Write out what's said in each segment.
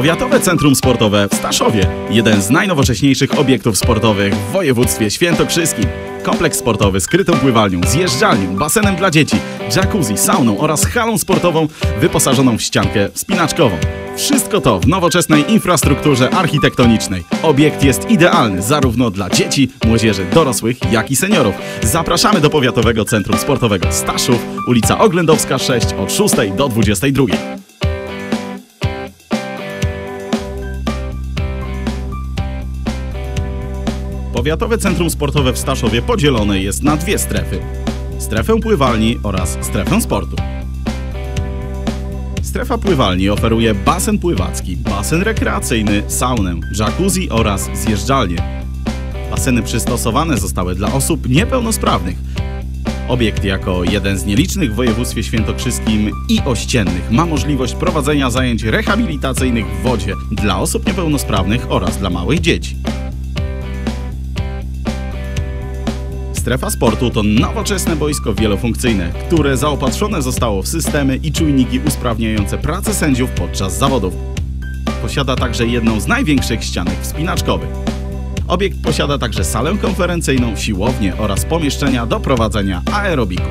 Powiatowe Centrum Sportowe w Staszowie. Jeden z najnowocześniejszych obiektów sportowych w województwie świętokrzyskim. Kompleks sportowy z krytą pływalnią, zjeżdżalnią, basenem dla dzieci, jacuzzi, sauną oraz halą sportową wyposażoną w ściankę wspinaczkową. Wszystko to w nowoczesnej infrastrukturze architektonicznej. Obiekt jest idealny zarówno dla dzieci, młodzieży, dorosłych, jak i seniorów. Zapraszamy do Powiatowego Centrum Sportowego Staszów, ulica Oględowska 6 od 6 do 22. Powiatowe Centrum Sportowe w Staszowie podzielone jest na dwie strefy. Strefę pływalni oraz strefę sportu. Strefa pływalni oferuje basen pływacki, basen rekreacyjny, saunę, jacuzzi oraz zjeżdżalnię. Baseny przystosowane zostały dla osób niepełnosprawnych. Obiekt jako jeden z nielicznych w województwie świętokrzyskim i ościennych ma możliwość prowadzenia zajęć rehabilitacyjnych w wodzie dla osób niepełnosprawnych oraz dla małych dzieci. Strefa sportu to nowoczesne boisko wielofunkcyjne, które zaopatrzone zostało w systemy i czujniki usprawniające pracę sędziów podczas zawodów. Posiada także jedną z największych ścianek wspinaczkowych. Obiekt posiada także salę konferencyjną, siłownię oraz pomieszczenia do prowadzenia aerobiku.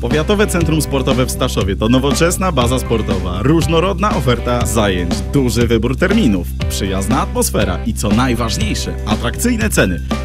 Powiatowe Centrum Sportowe w Staszowie to nowoczesna baza sportowa, różnorodna oferta zajęć, duży wybór terminów, przyjazna atmosfera i co najważniejsze, atrakcyjne ceny.